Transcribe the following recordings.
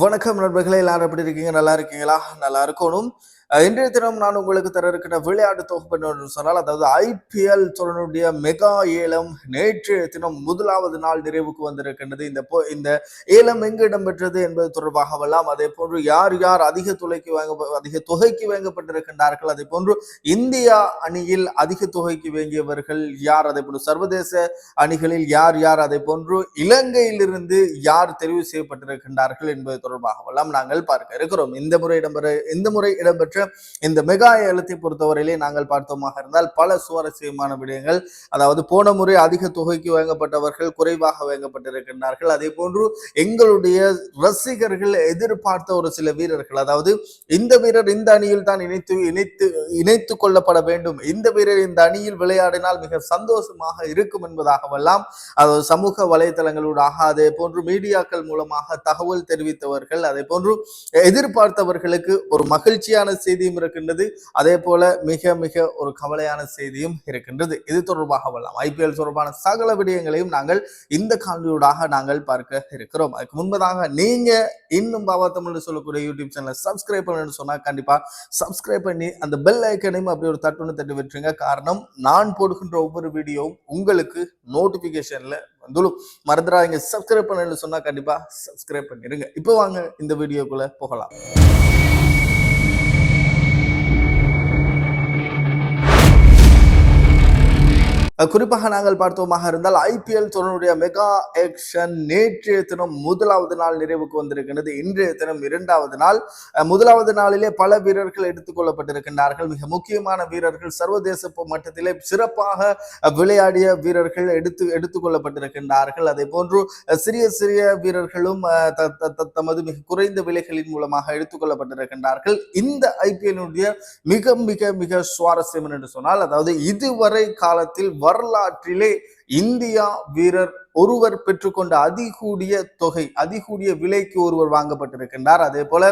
வணக்கம் நண்பர்களே எல்லாரும் எப்படி இருக்கீங்க? நல்லா இருக்கீங்களா? நல்லா இருக்கணும். இன்றைய தினம் நான் உங்களுக்கு தர இருக்கிற விளையாட்டு தொகுப்பு சொன்னால் அதாவது ஐபிஎல் தொடருடைய மெகா ஏலம் நேற்றைய தினம் முதலாவது நாள் நிறைவுக்கு வந்திருக்கின்றது. இந்த போ இந்த ஏலம் எங்கு இடம்பெற்றது என்பது தொடர்பாகவெல்லாம் அதே போன்று யார் யார் அதிக தொலைக்கு வாங்க அதிக தொகைக்கு வாங்கப்பட்டிருக்கின்றார்கள் அதே போன்று இந்தியா அணியில் அதிக தொகைக்கு வாங்கியவர்கள் யார் அதே போன்று சர்வதேச அணிகளில் யார் யார் அதே போன்று இலங்கையிலிருந்து யார் தெரிவு செய்யப்பட்டிருக்கின்றார்கள் என்பது தொடர்பாகவெல்லாம் நாங்கள் பார்க்க இருக்கிறோம். இந்த முறை இடம்பெற இந்த முறை இடம்பெற்ற இருக்கு. இந்த மெகா ஏலத்தை பொறுத்தவரையிலே நாங்கள் பார்த்தோமாக இருந்தால் பல சுவாரஸ்யமான விடயங்கள். அதாவது போன முறை அதிக தொகைக்கு வாங்கப்பட்டவர்கள் குறைவாக வாங்கப்பட்டிருக்கின்றார்கள் அதே போன்று எங்களுடைய ரசிகர்கள் எதிர்பார்த்த ஒரு சில வீரர்கள் அதாவது இந்த வீரர் இந்த அணியில் தான் இணைத்து இணைத்து இணைத்து கொள்ளப்பட வேண்டும். இந்த வீரர் இந்த அணியில் விளையாடினால் மிக சந்தோஷமாக இருக்கும் என்பதாகவெல்லாம் அதாவது சமூக வலைதளங்களூடாக அதே போன்று மீடியாக்கள் மூலமாக தகவல் தெரிவித்தவர்கள் அதே போன்று எதிர்பார்த்தவர்களுக்கு ஒரு மகிழ்ச்சியான செய்தியும் இருக்கின்றது. அதே போல மிக மிக ஒரு கவலையான செய்தியும் இருக்கின்றது. இது தொடர்பாக வரலாம் ஐபிஎல் தொடர்பான சகல விடயங்களையும் நாங்கள் இந்த காணொலியூடாக நாங்கள் பார்க்க இருக்கிறோம். அதுக்கு முன்பதாக நீங்க இன்னும் பாபா தமிழ்னு சொல்லக்கூடிய யூடியூப் சேனலை சப்ஸ்கிரைப் பண்ணணும்னு சொன்னா கண்டிப்பா சப்ஸ்கிரைப் பண்ணி அந்த பெல் ஐக்கனையும் அப்படி ஒரு தட்டுன்னு தட்டி விட்டுருங்க காரணம் நான் போடுகின்ற ஒவ்வொரு வீடியோவும் உங்களுக்கு நோட்டிபிகேஷன்ல வந்துடும். மறந்துடாதீங்க. சப்ஸ்கிரைப் பண்ணணும்னு சொன்னா கண்டிப்பா சப்ஸ்கிரைப் பண்ணிருங்க. இப்போ வாங்க இந்த வீடியோக்குள்ள போகலாம். குறிப்பாக நாங்கள் பார்த்தோமாக இருந்தால் ஐபிஎல் தொடருடைய மெகா ஆக்ஷன் நேற்றைய தினம் முதலாவது நாள் நிறைவுக்கு வந்திருக்கின்றது. இன்றைய தினம் இரண்டாவது நாள். முதலாவது நாளிலே பல வீரர்கள் எடுத்துக்கொள்ளப்பட்டிருக்கின்றார்கள் மிக முக்கியமான வீரர்கள் சர்வதேச மட்டத்திலே சிறப்பாக விளையாடிய வீரர்கள் எடுத்து எடுத்துக்கொள்ளப்பட்டிருக்கின்றார்கள் அதே போன்று சிறிய சிறிய வீரர்களும் த- த- த- தமது மிக குறைந்த விலைகளின் மூலமாக எடுத்துக்கொள்ளப்பட்டிருக்கின்றார்கள் இந்த ஐபிஎல்லுடைய மிக மிக மிக சுவாரஸ்யம் என்று சொன்னால் அதாவது இதுவரை காலத்தில் வரலாற்றிலே இந்தியா வீரர் ஒருவர் பெற்றுக்கொண்ட அதிகூடிய தொகை அதிகூடிய விலைக்கு ஒருவர் வாங்கப்பட்டிருக்கின்றார். அதே போல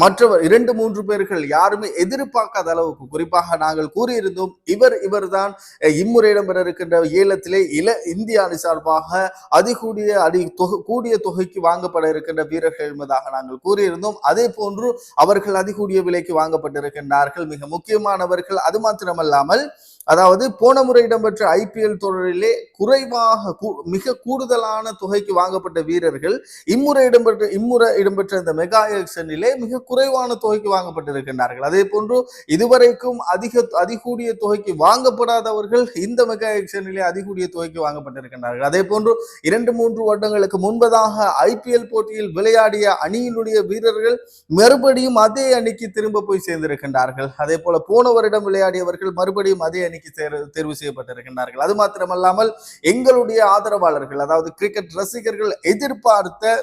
மற்றவர் இரண்டு மூன்று பேர்கள் யாருமே எதிர்பார்க்காத அளவுக்கு குறிப்பாக நாங்கள் கூறியிருந்தோம் இவர் இவர்தான் அஹ், இம்முறை இடம்பெற இருக்கின்ற ஏலத்திலே இல இந்திய அணி சார்பாக அதிகூடிய அடி தொகை கூடிய தொகைக்கு வாங்கப்பட இருக்கின்ற வீரர்கள் என்பதாக நாங்கள் கூறியிருந்தோம். அதே போன்று அவர்கள் அதிகூடிய விலைக்கு வாங்கப்பட்டிருக்கின்றார்கள். மிக முக்கியமானவர்கள் அது மாத்திரமல்லாமல் அதாவது போன முறை இடம்பெற்ற ஐபிஎல் தொடரிலே குறைவாக கூ- மிக கூடுதலான தொகைக்கு வாங்கப்பட்ட வீரர்கள் இம்முறை இடம்பெற்ற இம்முறை இடம்பெற்ற இந்த மெகா எலெக்ஷனிலே மிக குறைவான தொகைக்கு வாங்கப்பட்டிருக்கின்றார்கள். அதே போன்று இதுவரைக்கும் அதிக அதிகூடிய தொகைக்கு வாங்கப்படாதவர்கள் இந்த மெகா எலெக்ஷனிலே அதிகூடிய தொகைக்கு வாங்கப்பட்டிருக்கின்றார்கள். அதே போன்று இரண்டு மூன்று வருடங்களுக்கு முன்பதாக ஐபிஎல் போட்டியில் விளையாடிய அணியினுடைய வீரர்கள் மறுபடியும் அதே அணிக்கு திரும்ப போய் சேர்ந்திருக்கின்றார்கள். அதே போல போன வருடம் விளையாடியவர்கள் மறுபடியும் அதே அணிக்கு தேர்வு செய்யப்பட்டிருக்கின்றார்கள். அது மாத்திரமல்லாமல் எங்களுடைய ஆதரவாளர்கள் அதாவது கிரிக்கெட் ரசிகர்கள் எதிர்பார்த்த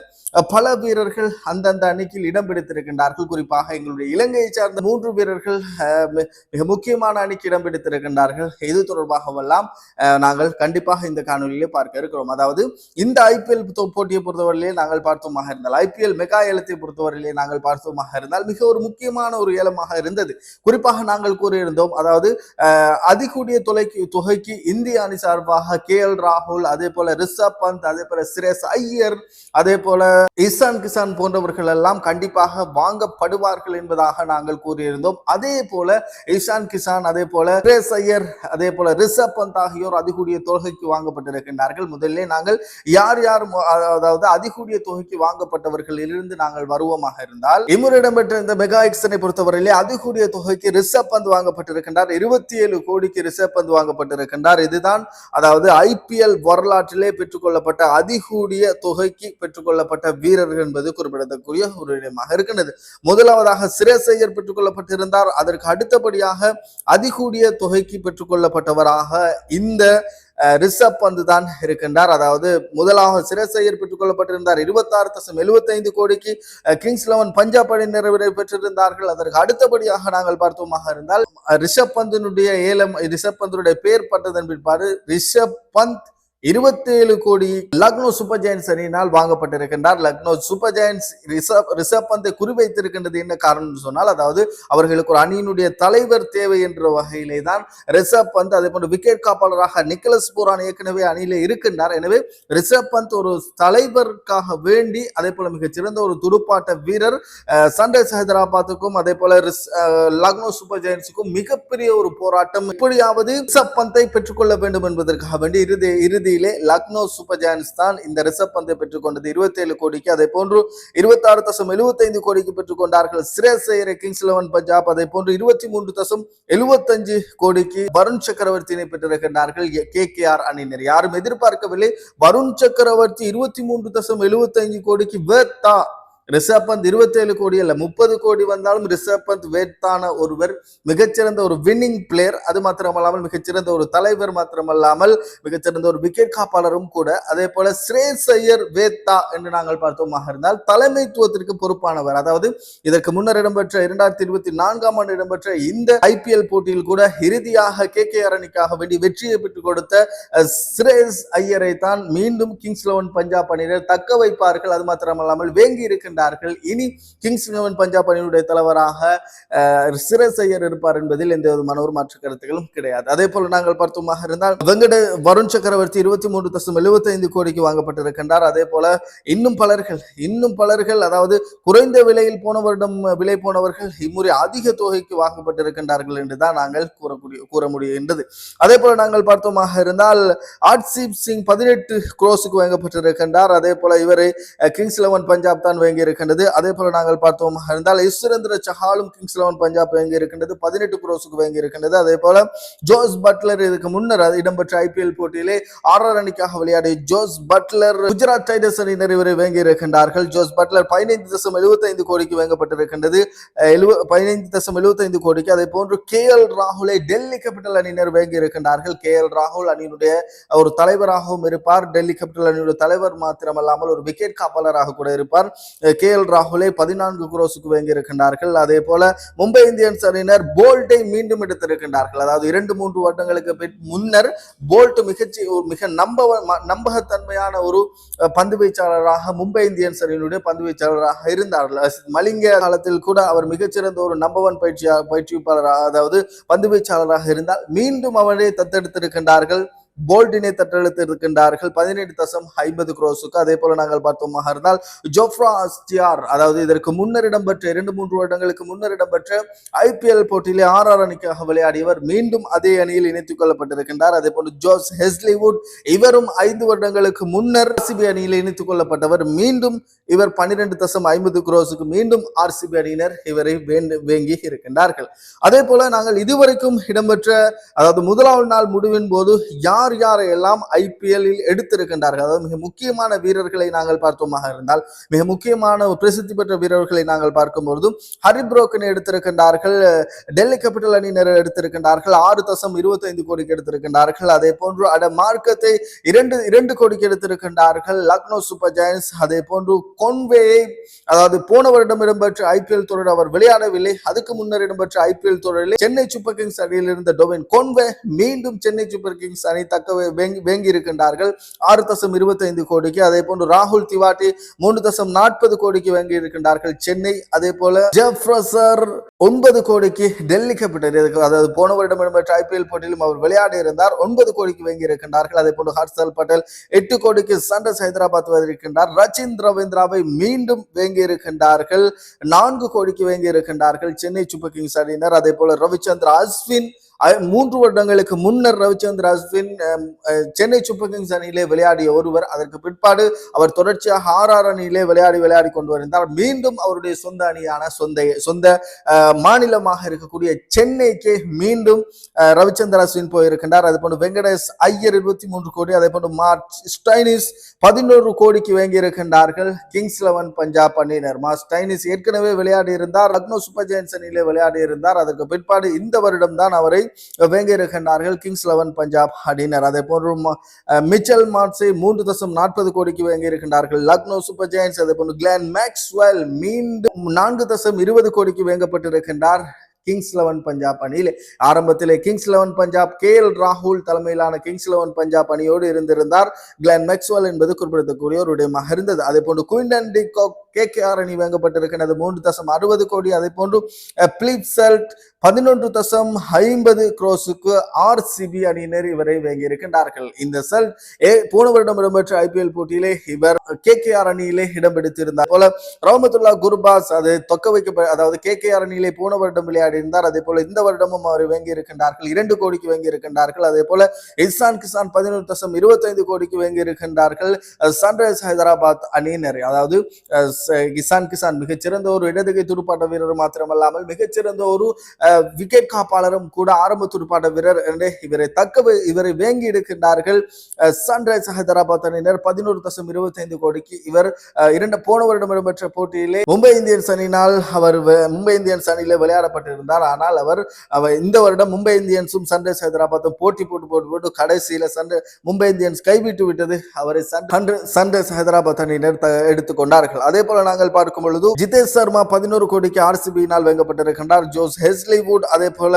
பல வீரர்கள் அந்தந்த அணிக்கில் இடம் பிடித்திருக்கின்றார்கள். குறிப்பாக எங்களுடைய இலங்கையை சார்ந்த மூன்று வீரர்கள் மிக முக்கியமான அணிக்கு இடம் பிடித்திருக்கின்றார்கள். இது தொடர்பாகவெல்லாம் நாங்கள் கண்டிப்பாக இந்த காணொலியிலே பார்க்க இருக்கிறோம். அதாவது இந்த ஐபிஎல் போட்டியை பொறுத்தவரையிலே நாங்கள் பார்த்தோமாக இருந்தால் ஐபிஎல் மெகா ஏலத்தை பொறுத்தவரையிலே நாங்கள் பார்த்தோமாக இருந்தால் மிக ஒரு முக்கியமான ஒரு ஏலமாக இருந்தது. குறிப்பாக நாங்கள் கூறியிருந்தோம் அதாவது அதிகூடிய தொலைக்கு தொகைக்கு இந்திய அணி சார்பாக கே எல் ராகுல் அதே போல ரிஷப் பந்த் அதே போல சிரேஸ் ஐயர் அதே போல இசான் கிசான் போன்றவர்கள் எல்லாம் கண்டிப்பாக வாங்கப்படுவார்கள் என்பதாக நாங்கள் கூறியிருந்தோம். அதே போல இசான் கிசான் அதே போல சிரேஷ் ஐயர் அதே போல ரிஷப் பந்த் ஆகியோர் அதிகூடிய தொகைக்கு வாங்கப்பட்டிருக்கின்றார்கள். முதல்ல நாங்கள் யார் யார் அதாவது அதிகூடிய தொகைக்கு வாங்கப்பட்டவர்களிலிருந்து நாங்கள் வருவோமாக இருந்தால் இம்முறை இடம்பெற்ற இந்த மெகா எக்ஸனை பொறுத்தவரையிலே அதிகூடிய தொகைக்கு ரிஷப் பந்த் வாங்கப்பட்டிருக்கின்றார். இருபத்தி ஏழு கோடி கோடிக்கு ரிசர்வ் பந்து வாங்கப்பட்டிருக்கின்றார். இதுதான் அதாவது ஐபிஎல் வரலாற்றிலே பெற்றுக்கொள்ளப்பட்ட அதிகூடிய தொகைக்கு பெற்றுக்கொள்ளப்பட்ட வீரர்கள் என்பது குறிப்பிடத்தக்கூடிய ஒரு இடமாக இருக்கின்றது. முதலாவதாக சிரேசையர் பெற்றுக்கொள்ளப்பட்டிருந்தார். அதற்கு அடுத்தபடியாக அதிகூடிய தொகைக்கு பெற்றுக்கொள்ளப்பட்டவராக இந்த ரிஷப் பந்து தான் இருக்கின்றார். அதாவது முதலாக சிரசையர் பெற்றுக் கொள்ளப்பட்டிருந்தார் இருபத்தாறு தசம் எழுபத்தைந்து கோடிக்கு கிங்ஸ் லெவன் பஞ்சாப் அணியினர் விரை பெற்றிருந்தார்கள். அதற்கு அடுத்தபடியாக நாங்கள் பார்த்தோமாக இருந்தால் ரிஷப் பந்தினுடைய ஏலம் ரிஷப் பந்தினுடைய பெயர் பட்டதன் பிற்பாடு ரிஷப் பந்த் இருபத்தேழு கோடி லக்னோ சூப்பர் ஜெயின்ஸ் அணியினால் வாங்கப்பட்டிருக்கின்றார். Lucknow super giants reserve reserve பந்தை குறிவைத்திருக்கின்றது என்ன காரணம் சொன்னால் அதாவது அவர்களுக்கு ஒரு அணியினுடைய தலைவர் தேவை என்ற வகையிலே தான் ரிசர்வ் பந்த் அதே போன்று விக்கெட் காப்பாளராக நிக்கலஸ் பூரான் ஏற்கனவே அணியில இருக்கின்றார். எனவே ரிஷப் பந்த் ஒரு தலைவருக்காக வேண்டி அதே போல மிகச்சிறந்த ஒரு துடுப்பாட்ட வீரர் சன்ரைஸ் ஹைதராபாத்துக்கும் அதே போல ரிஸ்- லக்னோ சூப்பர் ஜெயின்ஸுக்கும் மிகப்பெரிய ஒரு போராட்டம் இப்படியாவது ரிஷப் பந்தை பெற்றுக்கொள்ள வேண்டும் என்பதற்காக வேண்டி இறுதி இறுதி போட்டியிலே லக்னோ சூப்பர் ஜாயன்ஸ் தான் இந்த ரிசர்வ் பந்தை பெற்றுக்கொண்டது. இருபத்தி ஏழு கோடிக்கு. அதே போன்று இருபத்தாறு தசம் எழுபத்தைந்து கோடிக்கு பெற்றுக்கொண்டார்கள். சிரேஸ் ஐயரை கிங்ஸ் லெவன் பஞ்சாப். அதே போன்று இருபத்தி மூன்று தசம் எழுபத்தஞ்சு கோடிக்கு வருண் சக்கரவர்த்தியினை பெற்றிருக்கின்றார்கள். கே கே ஆர் அணியினர். யாரும் எதிர்பார்க்கவில்லை. வருண் சக்கரவர்த்தி இருபத்தி மூன்று தசம் எழுபத்தைந்து கோடிக்கு வேத்தா ரிஷப் பந்த் இருபத்தேழு கோடி அல்ல முப்பது கோடி வந்தாலும் ரிஷப் பந்த் வேத்தான ஒருவர் மிகச்சிறந்த ஒரு வின்னிங் பிளேயர் அது மாத்திரமல்லாமல் மிகச்சிறந்த ஒரு தலைவர் மாத்திரமல்லாமல் மிகச்சிறந்த ஒரு விக்கெட் காப்பாளரும் கூட அதே போல ஸ்ரேஸ் ஐயர் வேத்தா என்று நாங்கள் பார்த்தோமாக இருந்தால் தலைமைத்துவத்திற்கு பொறுப்பானவர். அதாவது இதற்கு முன்னர் இடம்பெற்ற இரண்டாயிரத்தி இருபத்தி நான்காம் ஆண்டு இடம்பெற்ற இந்த ஐபிஎல் போட்டியில் கூட இறுதியாக கே கே அணிக்காக வேண்டி வெற்றியை பெற்றுக் கொடுத்த ஸ்ரேஸ் ஐயரை தான் மீண்டும் கிங்ஸ் லெவன் பஞ்சாப் அணியினர் தக்க வைப்பார்கள். அது மாத்திரமல்லாமல் வேங்கி இருக்கின்றார்கள் இனி கிங்ஸ் லெவன் பஞ்சாப் அணியினுடைய தலைவராக அஹ், இருப்பார் என்பதில் எந்த விதமான ஒரு மாற்று கருத்துகளும் கிடையாது. அதே போல நாங்கள் பார்த்தோமாக இருந்தால் வெங்கட வருண் சக்கரவர்த்தி இருபத்தி மூன்று தசம் எழுபத்தைந்து கோடிக்கு வாங்கப்பட்டிருக்கின்றார். அதே போல இன்னும் பலர்கள் இன்னும் பலர்கள் அதாவது குறைந்த விலையில் போன வருடம் விலை போனவர்கள் இம்முறை அதிக தொகைக்கு வாங்கப்பட்டிருக்கின்றார்கள் என்றுதான் நாங்கள் கூறக்கூடிய கூற முடிகின்றது. அதே போல நாங்கள் பார்த்தோமாக இருந்தால் ஆட்சீப் சிங் பதினெட்டு குரோஸுக்கு வாங்கப்பட்டிருக்கின்றார். அதே போல இவரை கிங்ஸ் லெவன் பஞ்சாப் தான் வாங்கி இருக்கின்றது. அதே போல நாங்கள் பார்த்தோம் இருந்தால் இஸ்ரேந்திர சஹாலும் கிங்ஸ் லெவன் பஞ்சாப் வாங்கி இருக்கின்றது. பதினெட்டு குரோஸுக்கு வாங்கி இருக்கின்றது. அதே போல ஜோஸ் பட்லர் இதுக்கு முன்னர் இடம்பெற்ற ஐபிஎல் போட்டியிலே ஆறார் அணிக்காக விளையாடிய ஜோஸ் பட்லர் குஜராத் டைடர்ஸ் அணி இவரை வாங்கி இருக்கின்றார்கள். ஜோஸ் பட்லர் பதினைந்து தசம் எழுபத்தைந்து கோடிக்கு வாங்கப்பட்டிருக்கின்றது எழுவ பதினைந்து தசம் எழுபத்தைந்து கோடிக்கு. அதே போன்று கே எல் ராகுலை டெல்லி கேபிட்டல் அணியினர் வாங்கி இருக்கின்றார்கள். கே எல் ராகுல் அணியினுடைய ஒரு தலைவராகவும் இருப்பார். டெல்லி கேபிட்டல் அணியுடைய தலைவர் மாத்திரமல்லாமல் ஒரு விக்கெட் காப்பாளராக கூட இருப்பார். கே எல் ராகுலை பதினான்கு குரோஸுக்கு வாங்கியிருக்கின்றார்கள். அதே போல மும்பை இந்தியன்ஸ் அணியினர் போல்ட்டை மீண்டும் எடுத்திருக்கின்றார்கள். அதாவது இரண்டு மூன்று வருடங்களுக்கு பின் முன்னர் போல்ட் மிகச்சி ஒரு மிக நம்ப நம்பகத்தன்மையான ஒரு பந்து வீச்சாளராக மும்பை இந்தியன்ஸ் அணியினுடைய பந்து வீச்சாளராக இருந்தார்கள் மலிங்க காலத்தில் கூட அவர் மிகச்சிறந்த ஒரு நம்பர் ஒன் பயிற்சியா பயிற்சிப்பாளராக அதாவது பந்து வீச்சாளராக இருந்தால் மீண்டும் அவரை தத்தெடுத்திருக்கின்றார்கள். போல்டினை தத்தெடுத்து இருக்கின்றார்கள். பதினெட்டு தசம் ஐம்பது குரோஸுக்கு அதே போல நாங்கள் பார்த்தோமாக இருந்தால் ஜோஃப்ரா அஸ்டியார் அதாவது இதற்கு முன்னர் இடம்பெற்ற இரண்டு மூன்று வருடங்களுக்கு முன்னர் இடம்பெற்ற ஐபிஎல் போட்டியிலே ஆர் ஆர் அணிக்காக விளையாடியவர் மீண்டும் அதே அணியில் இணைத்துக் கொள்ளப்பட்டிருக்கின்றார். அதே போல ஜோஸ் ஹெஸ்லிவுட் இவரும் ஐந்து வருடங்களுக்கு முன்னர் ஆர்சிபி அணியில் இணைத்துக் கொள்ளப்பட்டவர். மீண்டும் இவர் பன்னிரண்டு தசம் ஐம்பது குரோஸுக்கு மீண்டும் ஆர்சிபி அணியினர் இவரை வேங்கி இருக்கின்றார்கள். அதே போல நாங்கள் இதுவரைக்கும் இடம்பெற்ற அதாவது முதலாவது நாள் முடிவின் போது யார் யார் யாரையெல்லாம் ஐபிஎல்லில் எடுத்திருக்கின்றார்கள்? அதாவது மிக முக்கியமான வீரர்களை நாங்கள் பார்த்தோமாக இருந்தால் மிக முக்கியமான பிரசித்தி பெற்ற வீரர்களை நாங்கள் பார்க்கும்பொழுதும் ஹரிப்ரோக்கனை எடுத்திருக்கின்றார்கள் டெல்லி கேபிட்டல் அணியினர் எடுத்திருக்கின்றார்கள் ஆறு தசம் இருபத்தைந்து கோடிக்கு எடுத்திருக்கின்றார்கள். அதே போன்று அட மார்க்கத்தை இரண்டு இரண்டு கோடிக்கு எடுத்திருக்கின்றார்கள் லக்னோ சூப்பர் ஜெயின்ஸ் அதே போன்று கொன்வேயை அதாவது போன வருடம் இடம்பெற்ற ஐபிஎல் தொடர் அவர் விளையாடவில்லை. அதுக்கு முன்னர் இடம்பெற்ற ஐபிஎல் தொடரில் சென்னை சூப்பர் கிங்ஸ் அணியில் இருந்த டொவின் கொன்வே மீண்டும் சென்னை சூப்பர் கிங்ஸ் அணி தக்க வேங்கி வேங்கி இருக்கின்றார்கள் ஆறு தசம் இருபத்தைந்து கோடிக்கு அதே போன்று ராகுல் திவாட்டி மூன்று தசம் நாற்பது கோடிக்கு வேங்கி இருக்கின்றார்கள் சென்னை அதே போல ஜெஃப்ரசர் ஒன்பது கோடிக்கு டெல்லி கேபிட்டல் அதாவது போன வருடம் இடம்பெற்ற ஐபிஎல் போட்டியிலும் அவர் விளையாடி இருந்தார் ஒன்பது கோடிக்கு வாங்கி இருக்கின்றார்கள் அதே போன்று ஹர்ஷல் பட்டேல் எட்டு கோடிக்கு சன்ரைஸ் ஹைதராபாத் வந்திருக்கின்றார். ரச்சின் ரவீந்திராவை மீண்டும் வேங்கி இருக்கின்றார்கள் நான்கு கோடிக்கு வேங்கி இருக்கின்றார்கள் சென்னை சூப்பர் கிங்ஸ் அணியினர். அதே போல ரவிச்சந்திர அஸ்வின் மூன்று வருடங்களுக்கு முன்னர் ரவிச்சந்திர அஸ்வின் சென்னை சூப்பர் கிங்ஸ் அணியிலே விளையாடிய ஒருவர் அதற்கு பிற்பாடு அவர் தொடர்ச்சியாக ஆர்ஆர் அணியிலே விளையாடி விளையாடி கொண்டு வருந்தார் மீண்டும் அவருடைய சொந்த அணியான சொந்த சொந்த மாநிலமாக இருக்கக்கூடிய சென்னைக்கு மீண்டும் ரவிச்சந்திர அஸ்வின் போயிருக்கின்றார். அது போன்று வெங்கடேஷ் ஐயர் இருபத்தி மூன்று கோடி அதே போன்று மார்ச் ஸ்டைனிஸ் பதினோரு கோடிக்கு வாங்கி இருக்கின்றார்கள் கிங்ஸ் லெவன் பஞ்சாப் அணியினர். மா ஸ்டைனிஸ் ஏற்கனவே விளையாடி இருந்தார். லக்னோ சூப்பர் ஜெயின்ஸ் அணியிலே விளையாடி இருந்தார். அதற்கு பிற்பாடு இந்த வருடம் தான் அவரை வேங்க இருக்கின்றார்கள் கிங்ஸ் லெவன் பஞ்சாப் அணியினர் அதே போன்று மிச்சல் மார்ட்ஸை மூன்று தசம் நாற்பது கோடிக்கு வாங்கி இருக்கின்றார்கள் லக்னோ சூப்பர் ஜெயின்ஸ் அதே போன்று கிளான் மேக்ஸ்வெல் மீண்டும் நான்கு தசம் இருபது கோடிக்கு வேங்கப்பட்டிருக்கின்றார். கிங்ஸ் லெவன் பஞ்சாப் அணியிலே. ஆரம்பத்திலே kings eleven Punjab K L ராகுல் தலைமையிலான கிங்ஸ் லெவன் பஞ்சாப் அணியோடு இருந்திருந்தார். கிளென் மேக்ஸ்வெல் என்பது குறிப்பிடத்தக்கூடிய ஒரு விடயமாக இருந்தது. அதே போன்று Quinton de Kock K K R அணி வாங்கப்பட்டிருக்கிறது மூன்று தசம் அறுபது கோடி. அதே போன்று பிளிப்செல்ட் பதினொன்று தசம் ஐம்பது குரோஸுக்கு ஆர்சிபி அணியினர் இவரை வாங்கியிருக்கின்றார்கள். இந்த செல்ட் ஏ போன வருடம் இடம்பெற்ற ஐபிஎல் போட்டியிலே இவர் கே கே ஆர் அணியிலே இடம் பிடித்திருந்தார். போல ரஹமத்துல்லா குர்பாஸ் அது தொக்க வைக்க அதாவது கே கே ஆர் அணியிலே போன வருடம் விளையாடி இருந்தார் அதே போல இந்த வருடமும் அவர் வாங்கி இருக்கின்றார்கள் இரண்டு கோடிக்கு வாங்கி இருக்கின்றார்கள் அதே போல இஸ்ஸான் கிசான் பதினொன்று தசம் இருபத்தைந்து கோடிக்கு வாங்கி இருக்கின்றார்கள் சன்ரைஸ் ஹைதராபாத் அணியினர். அதாவது கிசான் கிசான் மிகச்சிறந்த ஒரு இடதுகை துடுப்பாட்ட வீரர் மாத்திரமல்லாமல் மிகச்சிறந்த ஒரு விக்கெட் காப்பாளரும் கூட ஆரம்ப துடுப்பாட்ட வீரர் என்று இவரை தக்க இவரை வேங்கி எடுக்கின்றார்கள். சன்ரைஸ் ஹைதராபாத் அணியினர் பதினோரு தசம் இருபத்தி ஐந்து கோடிக்கு இவர் இரண்டு போன வருடம் இடம்பெற்ற போட்டியிலே மும்பை இந்தியன்ஸ் அணியினால் அவர் மும்பை இந்தியன்ஸ் அணியிலே விளையாடப்பட்டிருந்தார். ஆனால் அவர் அவர் இந்த வருடம் மும்பை இந்தியன்ஸும் சன்ரைஸ் ஹைதராபாத்தும் போட்டி போட்டு போட்டு போட்டு கடைசியில சன்ரை மும்பை இந்தியன்ஸ் கைவிட்டு விட்டது. அவரை சன் சன்ரைஸ் ஹைதராபாத் அணியினர் த- எடுத்துக்கொண்டார்கள் அதே போல நாங்கள் பார்க்கும் பொழுது ஜிதேஷ் சர்மா பதினோரு கோடிக்கு ஆர்சிபியினால் வாங்கப்பட்டிருக்கின்றார். ஜோஸ் ஹெஸ்லிவுட் அதே போல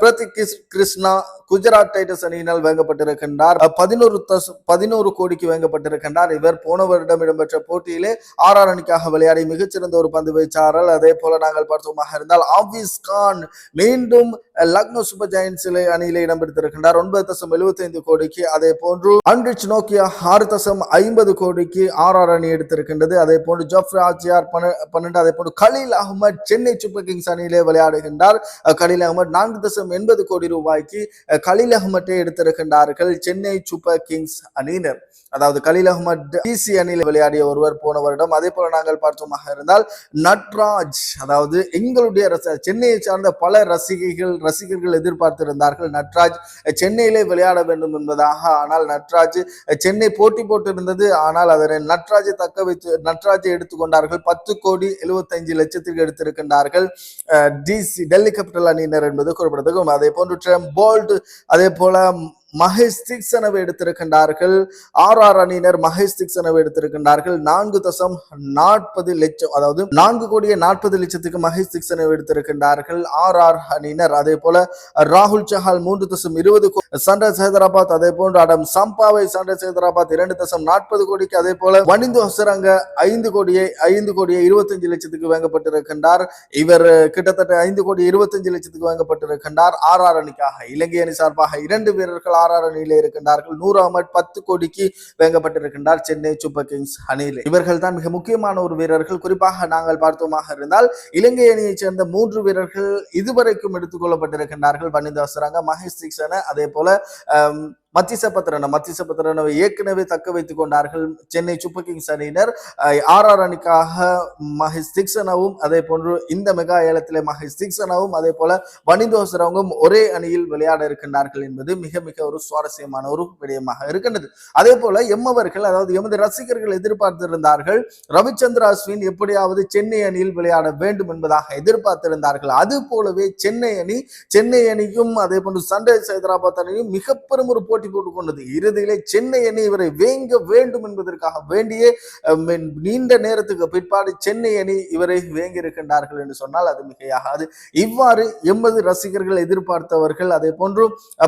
பிரதிக் கிருஷ்ணா குஜராத் டைட்டஸ் அணியினால் வாங்கப்பட்டிருக்கின்றார். பதினோரு தஸ் பதினோரு கோடிக்கு வாங்கப்பட்டிருக்கின்றார். இவர் போன வருடம் இடம்பெற்ற போட்டியிலே ஆர்ஆர் அணிக்காக விளையாடி மிகச்சிறந்த ஒரு பந்து வீச்சாளர். அதே போல நாங்கள் பார்த்தோமாக இருந்தால் ஆபிஸ் கான் மீண்டும் லக்னோ சூப்பர் ஜெயின்ஸ் அணியிலே இடம்பெற்றிருக்கின்றார். ஒன்பது தசம் எழுபத்தி ஐந்து கோடிக்கு. அதே போன்று அன்ரிச் நோக்கியா ஆறு தசம் ஐம்பது கோடிக்கு ஆர்ஆர் அணி எடுத்திருக்கின்றது. அதே போன்று ஜோஃப்ரி ஆச்சியார் பன்னெண்டு அதே போன்று கலீல் அகமது சென்னை சூப்பர் கிங்ஸ் அணியிலே விளையாடுகின்றார். கலீல் அகமது நான்கு தசம் எண்பது கோடி ரூபாய்க்கு கலீல் அகமட்டை எடுத்திருக்கின்றார்கள் சென்னை சூப்பர் கிங்ஸ் அணியினர். அதாவது கலீல் அகமது டிசி அணியில் விளையாடிய ஒருவர் போன வருடம். அதே போல நாங்கள் பார்த்தோமாக இருந்தால் நட்ராஜ் அதாவது எங்களுடைய ரச சென்னையை சார்ந்த பல ரசிகைகள் ரசிகர்கள் எதிர்பார்த்திருந்தார்கள். நட்ராஜ் சென்னையிலே விளையாட வேண்டும் என்பதாக. ஆனால் நட்ராஜ் சென்னை போட்டி போட்டிருந்தது. ஆனால் அதனை நட்ராஜை தக்க வைத்து நட்ராஜை எடுத்துக்கொண்டார்கள். பத்து கோடி எழுபத்தைந்து லட்சத்திற்கு எடுத்திருக்கின்றார்கள். டிசி டெல்லி கேபிட்டல் அணியினர் என்பது குறிப்பிடத்தக்கும் அதே போன்று ட்ரெம் போல்ட் அதே போல மகேஷ் திக்சனவை எடுத்திருக்கின்றார்கள். ஆர் ஆர் அணியினர் மகேஷ் திக்சனவை எடுத்திருக்கின்றார்கள். நான்கு தசம் நாற்பது லட்சம் அதாவது நான்கு கோடியே நாற்பது லட்சத்துக்கு மகேஷ் திக்சனை எடுத்திருக்கின்றார்கள். ஆர் ஆர் அணியினர் அதே போல ராகுல் சஹால் மூன்று தசம் இருபது சன்ரைஸ் ஹைதராபாத் அதே போன்று அடம் சம்பாவை சன்ரைஸ் ஹைதராபாத் இரண்டு தசம் நாற்பது கோடிக்கு அதே போல வனிந்து ஹசரங்க ஐந்து கோடியே ஐந்து கோடியே இருபத்தஞ்சு லட்சத்துக்கு வாங்கப்பட்டிருக்கின்றார். இவர் கிட்டத்தட்ட ஐந்து கோடி இருபத்தஞ்சு லட்சத்துக்கு வாங்கப்பட்டிருக்கின்றார். ஆர் ஆர் அணிக்காக இலங்கை அணி சார்பாக இரண்டு வீரர்கள் ஆர் ஆர் இருக்கின்றார்கள். நூறு அகமட் பத்து கோடிக்கு வேங்கப்பட்டிருக்கின்றார் சென்னை சூப்பர் கிங்ஸ் அணியில். இவர்கள் தான் மிக முக்கியமான ஒரு வீரர்கள். குறிப்பாக நாங்கள் பார்த்தோமாக இருந்தால் இலங்கை அணியைச் சேர்ந்த மூன்று வீரர்கள் இதுவரைக்கும் எடுத்துக்கொள்ளப்பட்டிருக்கின்றார்கள் கொள்ளப்பட்டிருக்கின்றார்கள். மகேஷ் தீக்ஷன அதே போல மத்திய மத்திச பத்திரன மத்திச பத்திரனவை ஏற்கனவே தக்க வைத்துக் கொண்டார்கள். சென்னை சூப்பர் கிங்ஸ் அணியினர் ஆர் ஆர் அணிக்காக மகேஷ் திக்சனவும் அதே போன்று இந்த மெகா ஏலத்திலே மகேஷ் திக்சனவும் அதே போல வனிந்து ஒரே அணியில் விளையாட இருக்கின்றார்கள் என்பது மிக மிக ஒரு சுவாரஸ்யமான ஒரு விடயமாக இருக்கின்றது. அதே போல எம்மவர்கள் அதாவது எமது ரசிகர்கள் எதிர்பார்த்திருந்தார்கள் ரவிச்சந்திர அஸ்வின் எப்படியாவது சென்னை அணியில் விளையாட வேண்டும் என்பதாக எதிர்பார்த்திருந்தார்கள். அது போலவே சென்னை அணி சென்னை அணியும் அதே போன்று சன்ரைஸ் ஹைதராபாத் அணியும் மிக பெரும் ஒரு போட்டி போட்டுக் கொண்டது. இறுதியிலே சென்னை அணி இவரை வேங்க வேண்டும் என்பதற்காக வேண்டியே நீண்ட நேரத்துக்கு பிற்பாடு சென்னை அணி இவரை வேங்கி இருக்கின்றார்கள் என்று சொன்னால் அது மிகையாகாது. இவ்வாறு எமது ரசிகர்கள் எதிர்பார்த்தவர்கள் அதே போன்று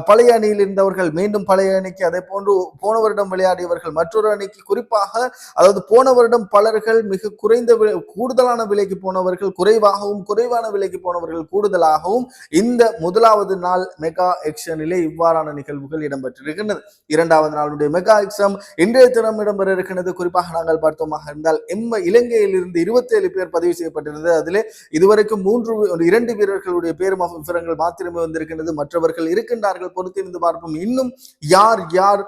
பழைய அணியில் இருந்தவர்கள் மீண்டும் பழைய அணிக்கு அதே போன்று போன வருடம் விளையாடியவர்கள் மற்றொரு அணிக்கு குறிப்பாக அதாவது போன வருடம் பலர்கள் மிக குறைந்த கூடுதலான விலைக்கு போனவர்கள் குறைவாகவும் குறைவான விலைக்கு போனவர்கள் கூடுதலாகவும் இந்த முதலாவது நாள் மெகா எக்ஷனிலே இவ்வாறான நிகழ்வுகள் இருக்கின்றது இரண்டாவது நாளுடைய மெகா எக்ஸாம் இன்றைய தினம் இடம்பெற இருக்கின்றது. குறிப்பாக நாங்கள் பார்த்தோமாக இருந்தால் எம்ம இலங்கையில் இருந்து இருபத்தேழு பேர் பதிவு செய்யப்பட்டிருந்தது. அதிலே இதுவரைக்கும் மூன்று இரண்டு வீரர்களுடைய பேர் விவரங்கள் மாத்திரமே வந்திருக்கின்றது. மற்றவர்கள் இருக்கின்றார்கள். பொறுத்திருந்து பார்ப்போம். இன்னும் யார் யார்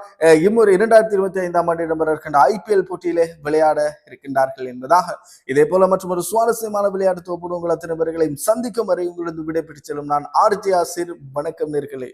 இம்முறை இரண்டாயிரத்தி இருபத்தி ஐந்தாம் ஆண்டு இடம்பெற இருக்கின்ற ஐபிஎல் போட்டியிலே விளையாட இருக்கின்றார்கள் என்பதாக. இதே போல மற்றும் ஒரு சுவாரஸ்யமான விளையாட்டு தொகுப்பு உங்கள் அத்தனை பேர்களையும் சந்திக்கும் வரை உங்களிடம் விடைபெற்று செல்லும் நான் ஆர்ஜி ஆசிர். வணக்கம் நேர்களே.